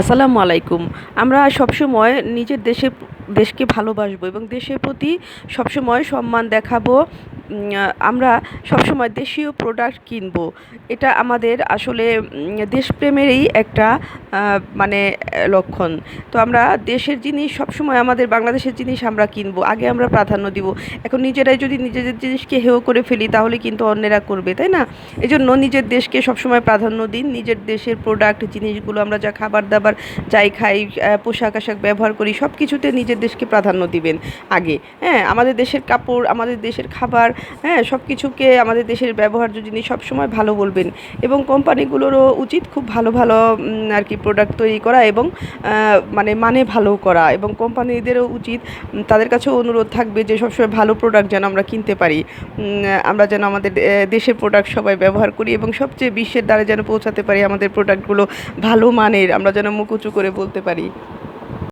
আসসালামু আলাইকুম। আমরা সবসময় নিজের দেশে দেশকে ভালোবাসবো এবং দেশের প্রতি সবসময় সম্মান দেখাবো। আমরা সবসময় দেশীয় প্রোডাক্ট কিনবো। এটা আমাদের আসলে দেশপ্রেমেরই একটা মানে লক্ষণ। তো আমরা দেশের জিনিস সবসময়, আমাদের বাংলাদেশের জিনিস আমরা কিনবো। আগে আমরা প্রাধান্য দিব। এখন নিজেরাই যদি নিজেদের জিনিসকে হেয় করে ফেলি, তাহলে কিন্তু অন্যেরা করবে, তাই না? এই জন্য নিজের দেশকে সবসময় প্রাধান্য দিন। নিজের দেশের প্রোডাক্ট জিনিসগুলো আমরা যা খাবার দাবার যাই খাই পোশাক আশাক ব্যবহার করি সব কিছুতে নিজের দেশকে প্রাধান্য দিবেন আগে। হ্যাঁ আমাদের দেশের কাপড়, আমাদের দেশের খাবার হ্যাঁ সব কিছুকে আমাদের দেশের ব্যবহার্য জিনিস সবসময় ভালো বলবেন এবং কোম্পানিগুলোরও উচিত খুব ভালো ভালো আর কি প্রোডাক্ট তৈরি করা এবং মানে মানে ভালো করা এবং কোম্পানিদেরও উচিত তাদের কাছেও অনুরোধ থাকবে যে সবসময় ভালো প্রোডাক্ট যেন আমরা কিনতে পারি আমরা যেন আমাদের দেশের প্রোডাক্ট সবাই ব্যবহার করি এবং সবচেয়ে বিশ্বের দ্বারা যেন পৌঁছাতে পারি আমাদের প্রোডাক্টগুলো ভালো মানের, আমরা যেন মুখ উঁচু করে বলতে পারি।